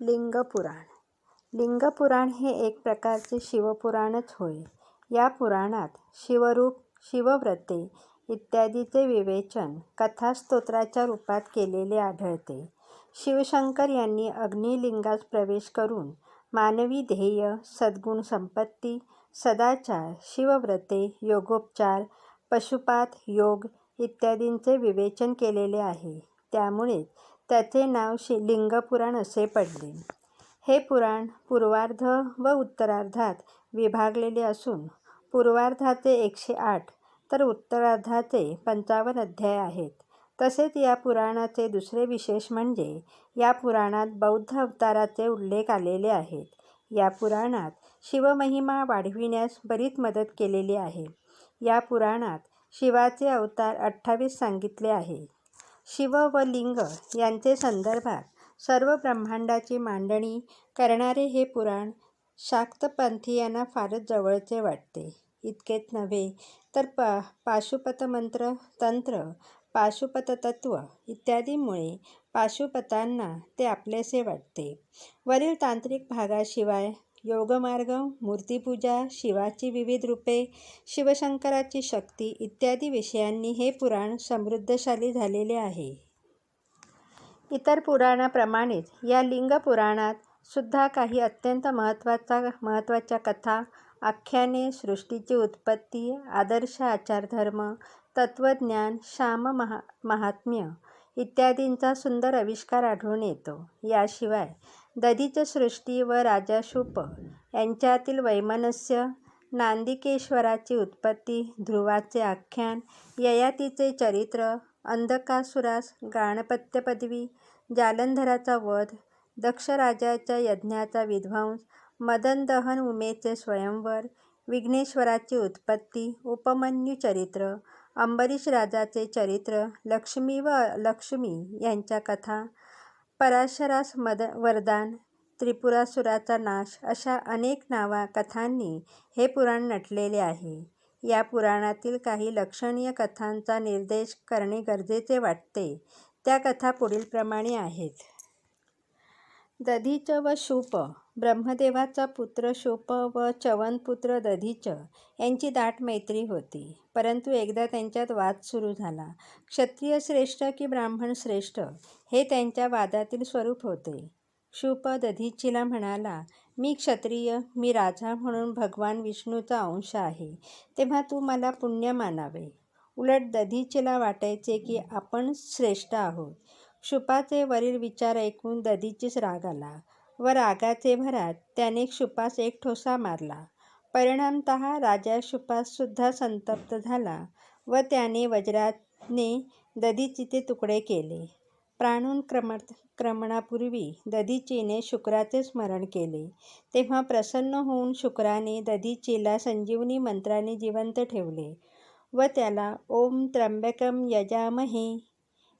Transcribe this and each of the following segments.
लिंगपुराण लिंगपुराण हे एक प्रकारचे शिवपुराणच होय. या पुराणात शिवरूप, शिवव्रते इत्यादीचे विवेचन कथास्तोत्राच्या रूपात केलेले आढळते. शिवशंकर यांनी अग्निलिंगात प्रवेश करून मानवी ध्येय, सद्गुण-संपत्ती, सदाचार, शिवव्रते, योगोपचार, पशुपात, योग इत्यादींचे विवेचन केलेले आहे. त्यामुळेच त्याचे नाव लिंगपुराण असे पडले. हे पुराण पूर्वार्ध व उत्तरार्धात विभागलेले असून पूर्वार्धाचे एकशे आठ तर उत्तरार्धाचे पंचावन्न अध्याय आहेत. तसेच या पुराणाचे दुसरे विशेष म्हणजे या पुराणात बौद्ध अवताराचे उल्लेख आलेले आहेत. या पुराणात शिवमहिमा वाढविण्यास बरीच मदत केलेली आहे. या पुराणात शिवाचे अवतार अठ्ठावीस सांगितले आहेत. शिव व लिंग यांचे संदर्भात सर्व ब्रह्मांडाची मांडणी करणारे हे पुराण शाक्तपंथीयांना फारच जवळचे वाटते. इतकेच नव्हे तर पाशुपतमंत्र, तंत्र, पाशुपततत्व इत्यादीमुळे पाशुपतांना ते आपलेसे वाटते. वरील तांत्रिक भागाशिवाय योगमार्ग, मूर्तिपूजा, शिवाची विविध रूपे, शिवशंकराची शक्ती इत्यादी विषयांनी हे पुराण समृद्धशाली झालेले आहे. इतर पुराणाप्रमाणेच या लिंगपुराणात सुद्धा काही अत्यंत महत्त्वाचा महत्त्वाच्या कथा, आख्याने, सृष्टीची उत्पत्ती, आदर्श आचारधर्म, तत्त्वज्ञान, श्याम महा महात्म्य इत्यादींचा सुंदर आविष्कार आढळून येतो. याशिवाय दधीच सृष्टी व राजा शूप यांच्यातील वैमनस्य, नांदिकेश्वराची उत्पत्ती, ध्रुवाचे आख्यान, ययातीचे चरित्र, अंधकासुरास गाणपत्यपदवी, जालंधराचा वध, दक्षराजाच्या यज्ञाचा विध्वंस, मदनदहन उमेचे स्वयंवर, विघ्नेश्वराची उत्पत्ती, उपमन्यू चरित्र, अंबरीश राजाचे चरित्र, लक्ष्मी व लक्ष्मी यांच्या कथा, पराशरास मद वरदान, त्रिपुरासुराचा नाश अशा अनेक नावा कथांनी हे पुराण नटलेले आहे. या पुराणातील काही लक्षणीय कथांचा निर्देश करणे गरजेचे वाटते. त्या कथा पुढीलप्रमाणे आहेत. दधीच व शूप ब्रह्मदेवाचा पुत्र शूप व च्यवनपुत्र दधीच यांची दाट मैत्री होती. परंतु एकदा त्यांच्यात वाद सुरू झाला. क्षत्रिय श्रेष्ठ की ब्राह्मण श्रेष्ठ हे त्यांच्या वादातील स्वरूप होते. शूप दधीचीला म्हणाला, मी क्षत्रिय, मी राजा म्हणून भगवान विष्णूचा अंश आहे, तेव्हा तू मला पुण्य मानावे. उलट दधीचीला वाटायचे की आपण श्रेष्ठ आहोत. क्षुपाचे वरील विचार ऐकून दधीचीच राग आला व रागाचे भरात त्याने क्षुपास एक ठोसा मारला. परिणामतः राजा क्षुपाससुद्धा संतप्त झाला व त्याने वज्राने दधीचीचे तुकडे केले. प्राणुन क्रम क्रमणापूर्वी दधीचीने शुक्राचे स्मरण केले. तेव्हा प्रसन्न होऊन शुक्राने दधीचीला संजीवनी मंत्राने जिवंत ठेवले व त्याला ओम त्र्यंबकम यजामहे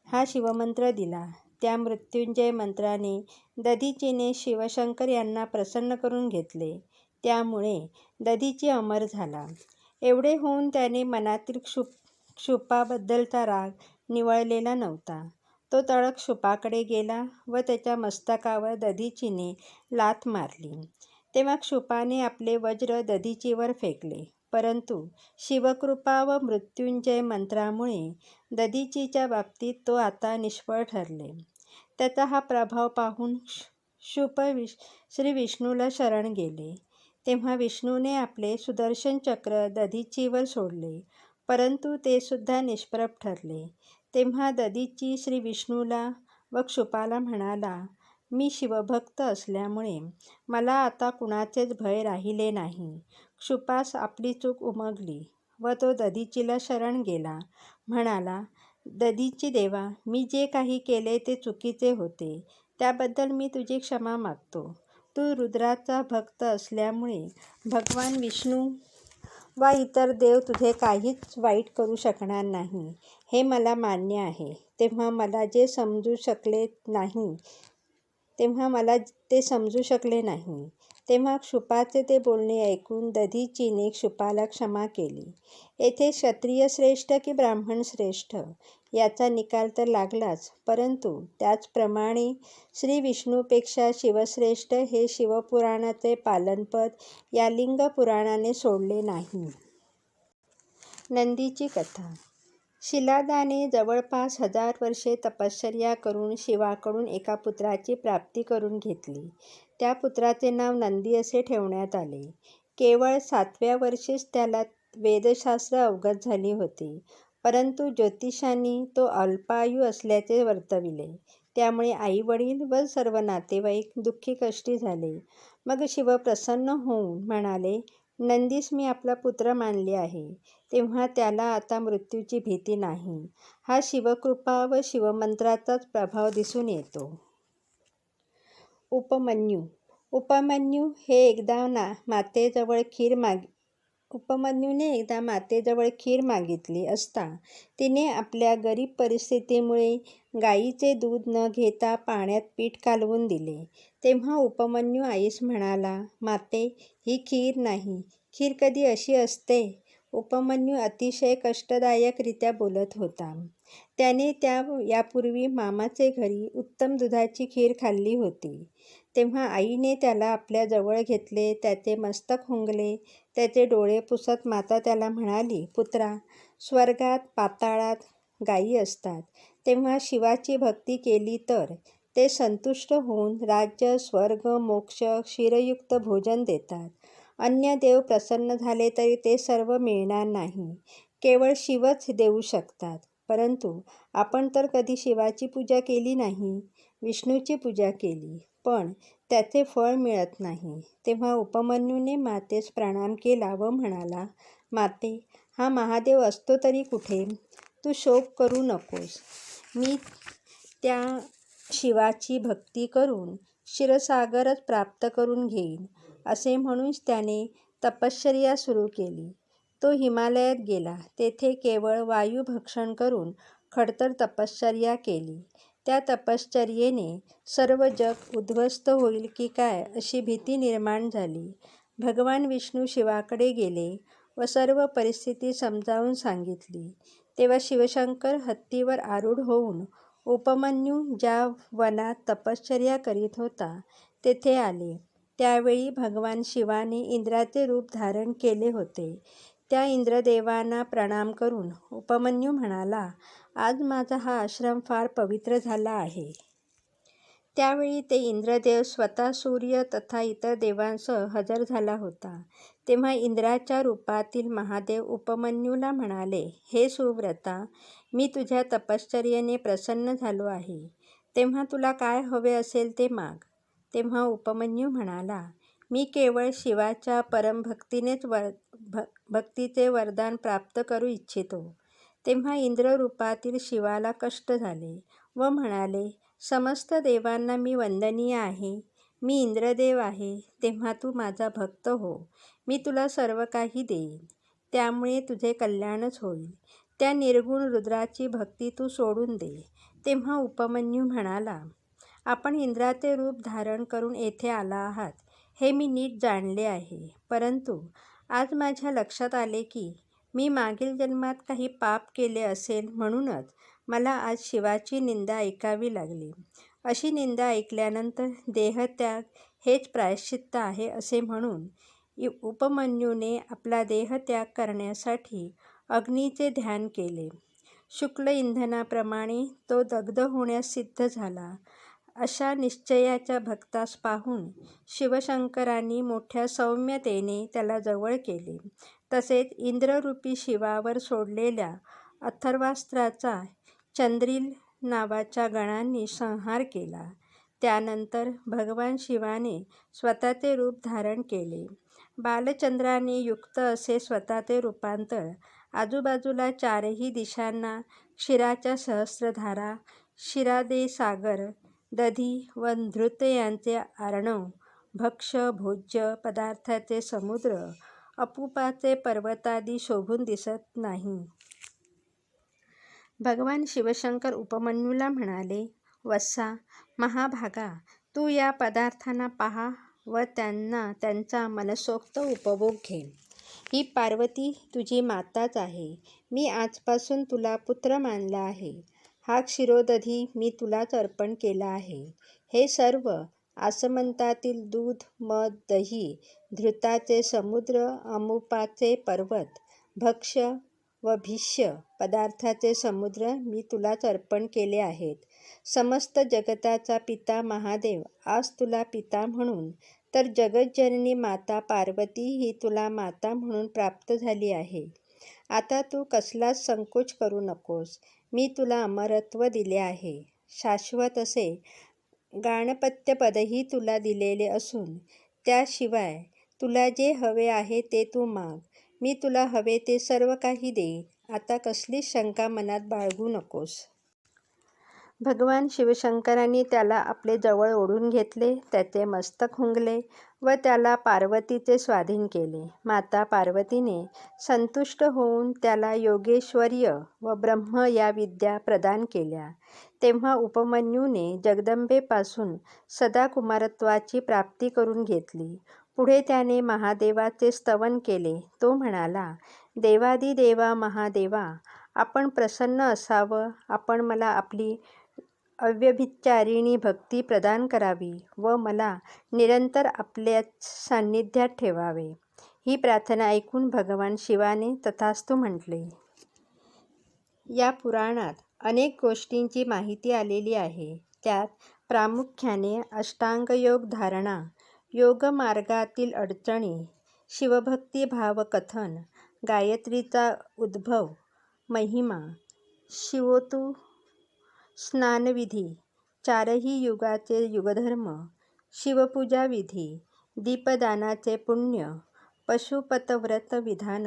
हा शिवमंत्र दिला. त्या मृत्युंजय मंत्राने दधीचीने शिवशंकर यांना प्रसन्न करून घेतले. त्यामुळे दधीची अमर झाला. एवढे होऊन त्याने मनातील शूपाबद्दलचा राग निवळलेला नव्हता. तो तळक क्षुपाकडे गेला व त्याच्या मस्तकावर दधीचीने लाथ मारली. तेव्हा क्षुपाने आपले वज्र दधीचीवर फेकले. परंतु शिवकृपा व मृत्युंजय मंत्रामुळे दधीचीच्या बाबतीत तो आता निष्फळ ठरले. त्याचा हा प्रभाव पाहून शुप विश् श्री विष्णूला शरण गेले. तेव्हा विष्णूने आपले सुदर्शन चक्र दधीचीवर सोडले. परंतु ते सुद्धा निष्प्रभ ठरले. तेव्हा दधीची श्रीविष्णूला व क्षुपाला म्हणाला, मी शिवभक्त असल्यामुळे मला आता कुणाचेच भय राहिले नाही. क्षुपास आपली चूक उमगली व तो दधीचीला शरण गेला. म्हणाला, दधीचीदेवा, मी जे काही केले ते चुकीचे होते. त्याबद्दल मी तुझी क्षमा मागतो. तू रुद्राचा भक्त असल्यामुळे भगवान विष्णू वा इतर देव तुझे काहीच वाईट करू शकणार नाही हे मला मान्य आहे. तेव्हा मला जे समजू शकले नाही तेव्हा मला ते समजू शकले नाही. तेव्हा क्षुपाचे ते बोलणे ऐकून दधीचीने क्षुपाला क्षमा केली. येथे क्षत्रिय श्रेष्ठ की ब्राह्मण श्रेष्ठ याचा निकाल तर लागलाच, परंतु त्याचप्रमाणे श्रीविष्णूपेक्षा शिवश्रेष्ठ हे शिवपुराणाचे पालनपद या लिंगपुराणाने सोडले नाही. नंदीची कथा शिलादाने जवळपास हजार वर्षे तपश्चर्या करून शिवाकडून एका पुत्राची प्राप्ती करून घेतली. त्या पुत्राचे नाव नंदी असे ठेवण्यात आले. केवळ सातव्या वर्षीच त्याला वेदशास्त्र अवगत झाली होती, परंतु ज्योतिषांनी तो अल्पायू असल्याचे वर्तविले. त्यामुळे आई-वडील व सर्व नातेवाईक दुःखी-कष्टी झाले. मग शिव प्रसन्न होऊन म्हणाले, नंदीस मी आपला पुत्र मानले आहे, तेव्हा त्याला आता मृत्यूची भीती नाही. हा शिवकृपा व शिवमंत्राचाच प्रभाव दिसून येतो. उपमन्यू उपमन्यू हे एकदा ना मातेजवळ खीर माग उपमन्यूने एकदा मातेजवळ खीर मागितली असता तिने आपल्या गरीब परिस्थितीमुळे गायीचे दूध न घेता पाण्यात पीठ कालवून दिले. तेव्हा उपमन्यू आईस म्हणाला, माते, ही खीर नाही. खीर कधी अशी असते? उपमन्यू अतिशय कष्टदायकरित्या बोलत होता. त्याने त्या यापूर्वी मामाचे घरी उत्तम दुधाची खीर खाल्ली होती. तेव्हा आईने त्याला आपल्या जवळ घेतले, त्याचे मस्तक हुंगले, त्याचे डोळे पुसत माता त्याला म्हणाली, पुत्रा, स्वर्गात, पाताळात गायी असतात, तेव्हा शिवाची भक्ती केली तर ते संतुष्ट होऊन राज्य, स्वर्ग, मोक्ष, क्षीरयुक्त भोजन देतात. अन्य देव प्रसन्न झाले तरी ते सर्व मिळणार नाही, केवळ शिवच देऊ शकतात. परंतु आपण तर कधी शिवाची पूजा केली नाही, विष्णूची पूजा केली, पण त्याचे फळ मिळत नाही. तेव्हा उपमन्यूने मातेस प्रणाम केला व म्हणाला, माते, हा महादेव असतो तरी कुठे? तू शोक करू नकोस. मी त्या शिवाची भक्ती करून क्षीरसागरच प्राप्त करून घेईन. असे म्हणूनच त्याने तपश्चर्या सुरू केली. तो हिमालयात गेला. तेथे केवळ वायुभक्षण करून खडतर तपश्चर्या केली. त्या तपश्चर्येने सर्व जग उद्ध्वस्त होईल की काय अशी भीती निर्माण झाली. भगवान विष्णू शिवाकडे गेले व सर्व परिस्थिती समजावून सांगितली. तेव्हा शिवशंकर हत्तीवर आरूढ होऊन उपमन्यू ज्या वनात तपश्चर्या करीत होता, तेथे आले. त्यावेळी भगवान शिवाने इंद्राचे रूप धारण केले होते. त्या इंद्रदेवांना प्रणाम करून उपमन्यू म्हणाला, आज माझा हा आश्रम फार पवित्र झाला आहे. त्यावेळी ते इंद्रदेव स्वतः सूर्य तथा इतर देवांसह हजर झाला होता. तेव्हा इंद्राच्या रूपातील महादेव उपमन्यूला म्हणाले, हे सुव्रता, मी तुझ्या तपश्चर्येने प्रसन्न झालो आहे. तेव्हा तुला काय हवे असेल ते माग. तेव्हा उपमन्यू म्हणाला, मी केवळ शिवाच्या परमभक्तीनेच वर भक्तीचे वरदान प्राप्त करू इच्छितो. तेव्हा इंद्ररूपातील शिवाला कष्ट झाले व म्हणाले, समस्त देवांना मी वंदनीय आहे. मी इंद्रदेव आहे, तेव्हा तू माझा भक्त हो. मी तुला सर्व काही देईन. त्यामुळे तुझे कल्याणच होईल. त्या निर्गुण रुद्राची भक्ती तू सोडून दे. तेव्हा उपमन्यू म्हणाला, आपण इंद्राचे रूप धारण करून येथे आला आहात, हे मी नीट जाणले आहे. परंतु आज माझ्या लक्षात आले की मी मागील जन्मात काही पाप केले असेल म्हणूनच मला आज शिवाची निंदा ऐकावी लागली. अशी निंदा ऐकल्यानंतर देहत्याग हेच प्रायश्चित्त आहे असे म्हणून उपमन्यूने आपला देहत्याग करण्यासाठी अग्नीचे ध्यान केले. शुक्ल इंधनाप्रमाणे तो दग्ध होण्यास सिद्ध झाला. अशा निश्चयाच्या भक्तास पाहून शिवशंकरांनी मोठ्या सौम्यतेने त्याला जवळ केले. तसेच इंद्ररूपी शिवावर सोडलेल्या अथर्वास्त्राचा चंद्रील नावाच्या गणांनी संहार केला. त्यानंतर भगवान शिवाने स्वतःचे रूप धारण केले. बालचंद्राने युक्त असे स्वतःचे रूपांतर आजूबाजूला चारही दिशांना क्षीराच्या सहस्रधारा, शिरादे सागर दधी व धृत यांचे आर्णव भक्ष भोज्य पदार्थाचे समुद्र, अपुपाचे पर्वतादी शोभून दिसत नाही. भगवान शिवशंकर उपमन्यूला म्हणाले, वत्सा, महाभागा, तू या पदार्थांना पहा व त्यांना त्यांचा मनसोक्त उपभोग घे. ही पार्वती तुझी माताच आहे. मी आजपासून तुला पुत्र मानला आहे. हा क्षीरोदधी मी तुलाच अर्पण केला आहे. हे सर्व आसमंतातील दूध मध दही धृताचे समुद्र अमुपाचे पर्वत भक्ष्य व भिष्य पदार्थाचे समुद्र मी तुलाच अर्पण केले आहेत. समस्त जगताचा पिता महादेव आज तुला पिता म्हणून. तर जगज्जननी माता पार्वती ही तुला माता म्हणून प्राप्त झाली आहे. आता तू कसलाच संकोच करू नकोस. मी तुला अमरत्व दिले आहे. शाश्वत असे गाणपत्यपदही तुला दिलेले असून त्याशिवाय तुला जे हवे आहे ते तू माग. मी तुला हवे ते सर्व काही देईन. आता कसलीच शंका मनात बाळगू नकोस. भगवान शिवशंकरांनी त्याला आपले जवळ ओढून घेतले त्याचे मस्तक हुंगले व त्याला पार्वतीचे स्वाधीन केले. माता पार्वतीने संतुष्ट होऊन त्याला योगेश्वर्य व ब्रह्म या विद्या प्रदान केल्या. तेव्हा उपमन्यूने जगदंबेपासून सदाकुमारत्वाची प्राप्ती करून घेतली. पुढे त्याने महादेवाचे स्तवन केले. तो म्हणाला देवादिदेवा महादेवा आपण प्रसन्न असावं. आपण मला आपली अव्यभिचारिणी भक्ती प्रदान करावी व मला निरंतर आपल्याच सान्निध्यात ठेवावे. ही प्रार्थना ऐकून भगवान शिवाने तथास्तु म्हटले. या पुराणात अनेक गोष्टींची माहिती आलेली आहे. त्यात प्रामुख्याने अष्टांगयोग धारणा योगमार्गातील अडचणी शिवभक्तिभाव कथन गायत्रीचा उद्भव महिमा शिवोतु स्नानविधी चारही युगाचे युगधर्म शिवपूजा विधी दीपदानाचे पुण्य पशुपतव्रत विधान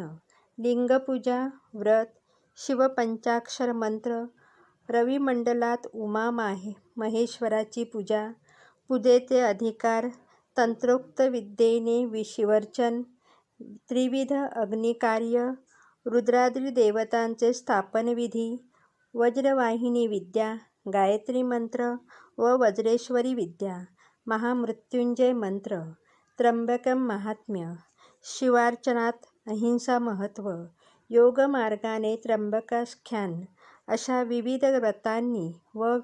लिंगपूजा व्रत शिवपंचाक्षर मंत्र रविमंडलात उमा माहे महेश्वराची पूजा पूजेचे अधिकार तंत्रोक्त विद्येने विशिवर्चन त्रिविध अग्निकार्य रुद्राद्री देवतांचे स्थापनविधी वज्रवाहिनी विद्या गायत्री मंत्र व वज्रेश्वरी विद्या महामृत्युंजय मंत्र त्र्यंबकम महात्म्य शिवार्चनात अहिंसा महत्त्व योगमार्गाने त्र्यंबकाख्यान अशा विविध व्रतांनी व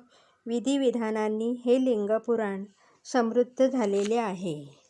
विधिविधानांनी हे लिंगपुराण समृद्ध झालेले आहे.